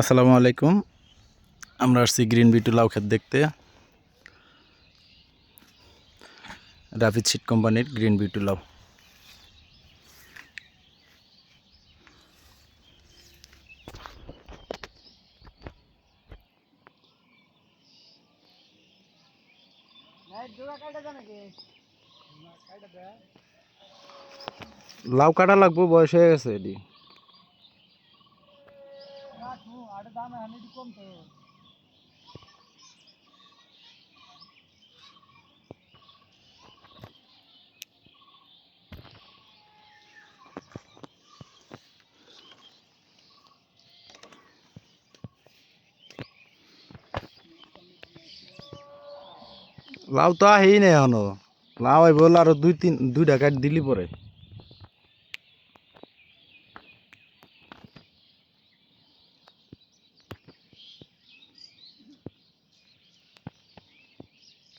আসসালামু আলাইকুম। আমরা আসছি গ্রিন বিটু লাউ ক্ষেত দেখতে। রাফিদ সিট কোম্পানির গ্রিন বিটু লাউ। লাউ কাটা লাগবো, বয়স হয়ে গেছে এটি। লাউ তো আহেই নেই এখনও। লাউ আইব আরও দুই তিন দুইটা কাট দিলি পরে।